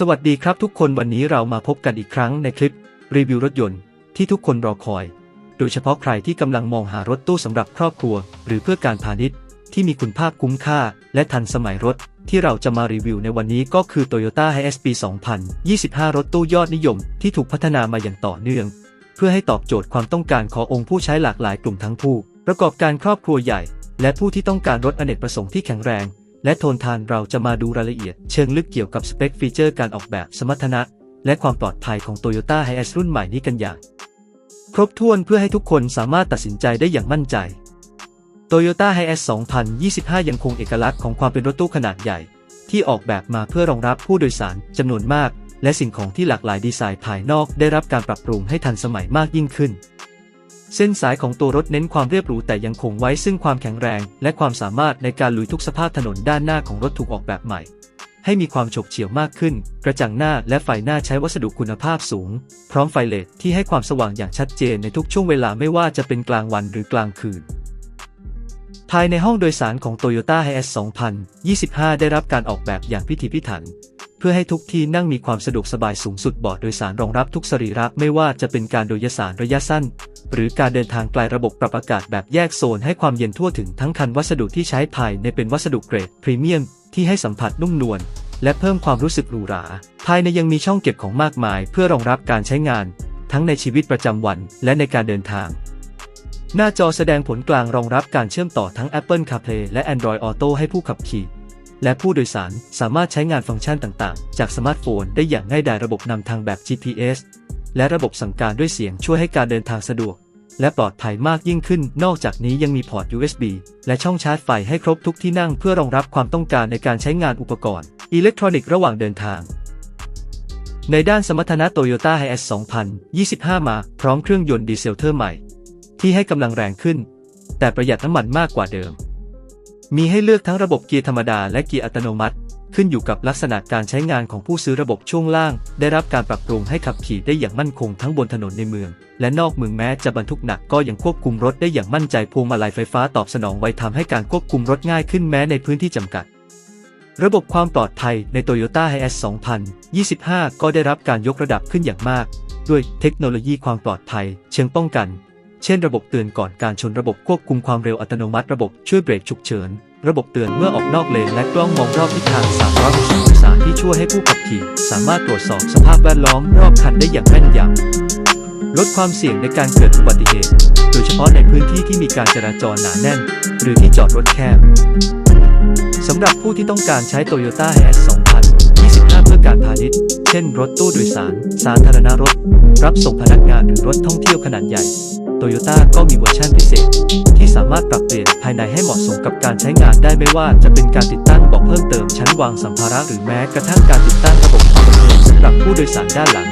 สวัสดีครับทุกคนวันนี้เรามาพบกันอีกครั้งในคลิป รีวิวรถยนต์ที่ทุกคนรอคอย โดยเฉพาะใครที่กำลังมองหารถตู้สำหรับครอบครัว หรือเพื่อการพาณิชย์ ที่มีคุณภาพคุ้มค่า และทันสมัยรถ ที่เราจะมารีวิวในวันนี้ก็คือ Toyota Hiace ปี 2025 รถตู้ยอดนิยม ที่ถูกพัฒนามาอย่างต่อเนื่อง เพื่อให้ตอบโจทย์ความต้องการขององค์ผู้ใช้หลากหลายกลุ่มทั้งผู้ ประกอบการครอบครัวใหญ่ และผู้ที่ต้องการรถอเนกประสงค์ที่แข็งแรง และโทนทานเราจะมาดูรายละเอียดเชิงลึกเกี่ยวกับสเปคฟีเจอร์การออกแบบสมรรถนะ และความปลอดภัยของ Toyota Hiace รุ่นใหม่นี้กันอย่าง ครบถ้วนเพื่อให้ทุกคนสามารถตัดสินใจได้อย่างมั่นใจ Toyota Hiace 2025 ยังคงเอกลักษณ์ของความเป็นรถตู้ขนาดใหญ่ ที่ออกแบบมาเพื่อรองรับผู้โดยสารจำนวนมาก และสิ่งของที่หลากหลายดีไซน์ภายนอกได้รับการปรับปรุงให้ทันสมัยมากยิ่งขึ้น เส้นสายของตัวรถเน้นความเรียบหรูแต่ยังคงไว้ซึ่งความแข็งแรง และความสามารถในการลุยทุกสภาพถนนด้านหน้าของรถถูกออกแบบใหม่ ให้มีความฉกเฉี่ยวมากขึ้น กระจังหน้าและไฟหน้าใช้วัสดุคุณภาพสูง พร้อมไฟเลดที่ให้ความสว่างอย่างชัดเจนในทุกช่วงเวลาไม่ว่าจะเป็นกลางวันหรือกลางคืน ภายในห้องโดยสารของ Toyota Hiace 2025 ได้รับการออกแบบอย่างพิถีพิถัน เพื่อให้ทุกที่นั่งมีความสะดวกสบายสูงสุดบอร์ดโดยสารรองรับทุกสรีระไม่ว่าจะเป็นการโดยสารระยะสั้น หรือการเดินทางไกลระบบปรับอากาศแบบแยกโซนให้ความเย็นทั่วถึงทั้งคันวัสดุที่ใช้ภายในเป็นวัสดุเกรดพรีเมียมที่ให้สัมผัสนุ่มนวลและเพิ่มความรู้สึกหรูหรา ภายในยังมีช่องเก็บของมากมาย เพื่อรองรับการใช้งาน ทั้งในชีวิตประจำวันและในการเดินทาง หน้าจอแสดงผลกลางรองรับการเชื่อมต่อทั้ง Apple CarPlay และ Android Auto ให้ผู้ขับขี่ และผู้โดยสารสามารถใช้งานฟังก์ชันต่างๆ จากสมาร์ทโฟนได้อย่างง่ายดายระบบนำทางแบบ GPS และระบบสั่งการด้วยเสียงช่วยให้การเดินทางสะดวก และปลอดภัยมากยิ่งขึ้น นอกจากนี้ยังมีพอร์ต USB และช่องชาร์จไฟให้ครบทุกที่นั่งเพื่อรองรับความต้องการในการใช้งานอุปกรณ์ อิเล็กทรอนิกส์ระหว่างเดินทาง ในด้านสมรรถนะ Toyota Hiace 2025 มาพร้อมเครื่องยนต์ดีเซลเทอร์ใหม่ ที่ให้กำลังแรงขึ้น แต่ประหยัดน้ำมันมากกว่าเดิม มีให้เลือกทั้งระบบเกียร์ธรรมดาและเกียร์อัตโนมัติ ขึ้นอยู่กับลักษณะการใช้งานของผู้ซื้อระบบช่วงล่าง ได้รับการปรับปรุงให้ขับขี่ได้อย่างมั่นคงทั้งบนถนนในเมือง และนอกเมืองแม้จะบรรทุกหนักก็ยังควบคุมรถได้อย่างมั่นใจพวงมาลัยไฟฟ้าตอบสนองไวทำให้การควบคุมรถง่ายขึ้นแม้ในพื้นที่จำกัด ระบบความปลอดภัยใน Toyota Hiace 2025 ก็ได้รับการยกระดับขึ้นอย่างมาก ด้วยเทคโนโลยีความปลอดภัย เชิงป้องกัน เช่นระบบเตือนก่อนการชนระบบควบคุมความเร็วอัตโนมัติระบบช่วยเบรกฉุกเฉิน ระบบเตือนเมื่อออกนอกเลนและกล้องมองรอบทิศทาง 360องศาที่ช่วยให้ผู้ขับขี่ สามารถตรวจสอบสภาพแวดล้อมรอบคันได้อย่างแม่นยำลดความเสี่ยงในการเกิดอุบัติเหตุ โดยเฉพาะในพื้นที่ที่มีการจราจรหนาแน่น หรือที่จอดรถแคบสำหรับผู้ที่ต้องการใช้ Toyota Hiace 2025 เพื่อการพาณิชย์ เช่น รถตู้โดยสาร สาธารณรถ รับส่งพนักงานหรือรถท่องเที่ยวขนาดใหญ่ โตโยต้าก็มีเวอร์ชันพิเศษ ที่สามารถปรับเปลี่ยนภายในให้เหมาะสมกับการใช้งานได้ไม่ว่าจะเป็นการติดตั้งเบาะเพิ่มเติมชั้นวางสัมภาระหรือแม้กระทั่งการติดตั้งระบบความบันเทิงสำหรับผู้โดยสารด้านหลัง